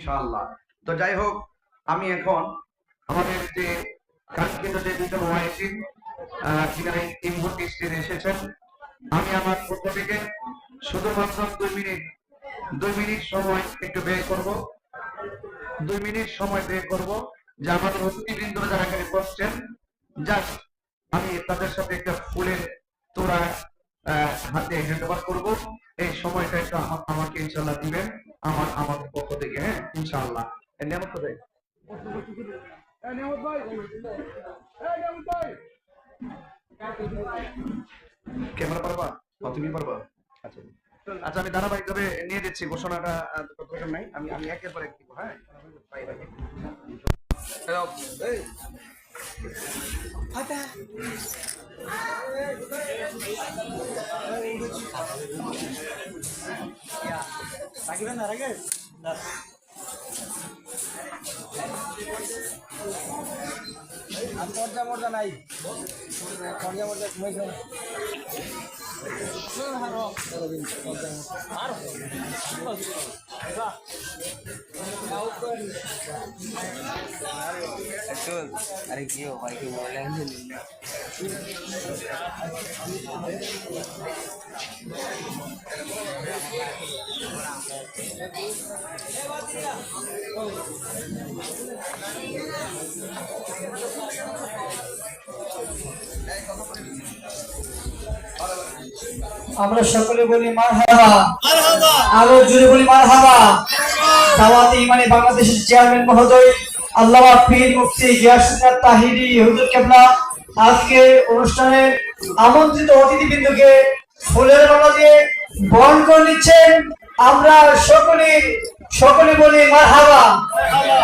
ইনশাআল্লাহ। তো যাই হোক আমি এখন আমাদের যে কাঙ্ক্ষিত যে দুজন ওয়াইসিন সেখানে এই মুহূর্তে স্টেজে এসেছেন আমি আমার পক্ষ থেকে শুধুমাত্র দুই মিনিট দুই মিনিট সময় একটু ব্যয় করব। দুই মিনিট সময় ব্যয় করব যে আমাদের অতিথিবৃন্দ যারা এখানে বসছেন জাস্ট আমি তাদের সাথে একটা ফুলের আহ, হাতে হ্যান্ড করব। এই সময়টা একটু আমাকে ইনশাল্লাহ দিবেন। আমার আমার পক্ষ থেকে হ্যাঁ? ইনশাআল্লাহ। এর নিয়ামত কোথায়? ক্যামেরা পারবা? ও, তুমি পারবা। আচ্ছা। আচ্ছা আমি ধারাবাহিকভাবে নিয়ে দিচ্ছি ঘোষণাটা নাই। আমি আমি একের পর এক দিব হ্যাঁ? Bye, bye. Hello. এই, মর্যা মর্যা নাই। মর্যা মর্যা ঘুমাইছে আরে কি বলে আমরা সকলে বলি মার হাবা আরও জুড়ে বলি মার হাবা দাওয়াতে ইমানে বাংলাদেশের চেয়ারম্যান মহোদয়, আল্লামা পীর মুফতি গিয়াসুদ্দিন তাহিরি, হুজুর কেবলা, আজকে অনুষ্ঠানে আমন্ত্রিত অতিথিবৃন্দকে ফুলের মালা দিয়ে বরণ করে নিচ্ছেন আমরা সকলে সকলে বলি মার হাবা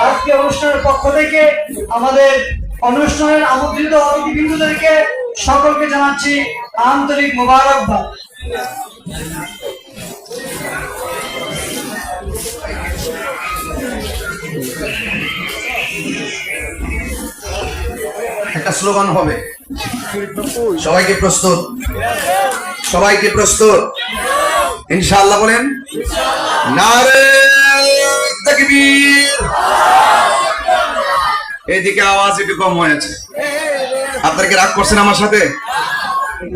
আজকে অনুষ্ঠানের পক্ষ থেকে আমাদের অনুষ্ঠানের আমন্ত্রিত অতিথিবৃন্দদেরকে সকলকে জানাচ্ছি আন্তরিক মোবারকবাদ। একটা স্লোগান হবে। সবাইকে প্রস্তুত। সবাইকে প্রস্তুত। ইনশাআল্লাহ বলেন, নারে তাকবীর। এদিকে আওয়াজ একটু কম হয়েছে আপনারা কি রাগ করছেন আমার সাথে?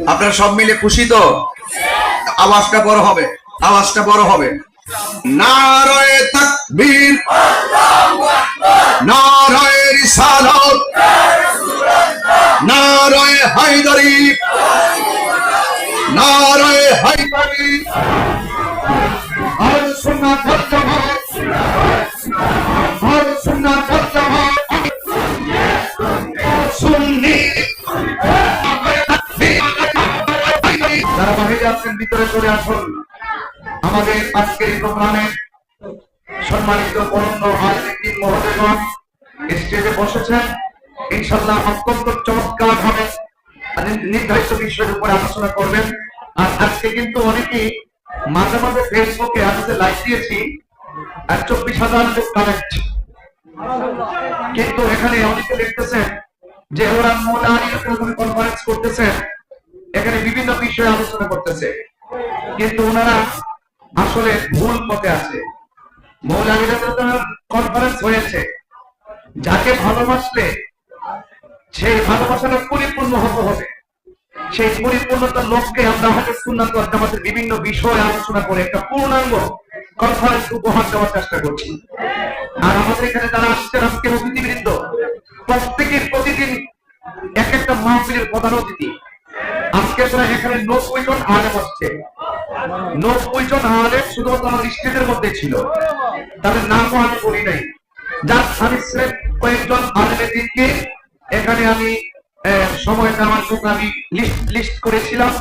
আপনারা সব মিলে খুশি তো? আওয়াজটা বড় হবে। আওয়াজটা বড় হবে। নারায়ে তাকবীর। নারায়ে হায়দারি। নারায়ে হায়দারি। যারা বাহিরে আছেন, ভিতরে চলে আসুন। আমাদের আজকের প্রোগ্রামে সম্মানিত পরন্ত আজকে মহোদয়গণ স্টেজে বসেছেন। ইনশাল্লাহ অত্যন্ত চমৎকার ভাবে নির্ধারিত বিষয়ের উপরে আলোচনা করবেন। আর আজকে কিন্তু অনেকেই মাঝে মাঝে ফেসবুকে লাইভ দিয়েছি, আর চব্বিশ হাজার কানেক্ট কিন্তু এখানে অনেকে যে ওরা কনফারেন্স করতেছেন এখানে বিভিন্ন বিষয়ে আলোচনা করতেছে। কিন্তু ওনারা আসলে ভুল পথে আছে। মৌলানিরা কনফারেন্স হয়েছে। যাকে ভালোবাসলে সেই ভালোবাসাটা পরিপূর্ণ হতে হবে। সেই পরিপূর্ণতার লক্ষ্যে আমরা হাতে সুন্নাত জামাতের বিভিন্ন বিষয় আলোচনা করে একটা পূর্ণাঙ্গ কনফারেন্স উপহার দেওয়ার চেষ্টা করছি। আর আমাদের এখানে যারা আসছেন আজকে অতিথিবৃন্দ, প্রত্যেকের প্রতিদিন এক একটা মাহফিলের প্রধান অতিথি। আজকে প্রায় এখানে নব্বই জন আলেম আসছে। নব্বই জন আলেম শুধুমাত্র আমার স্টেজের মধ্যে ছিল। তাদের নামও আমি বলি নাই। যার আমি কয়েকজন আলেমের দিনকে এখানে আমি সময় আমার আমি লিস্ট লিস্ট করেছিলাম।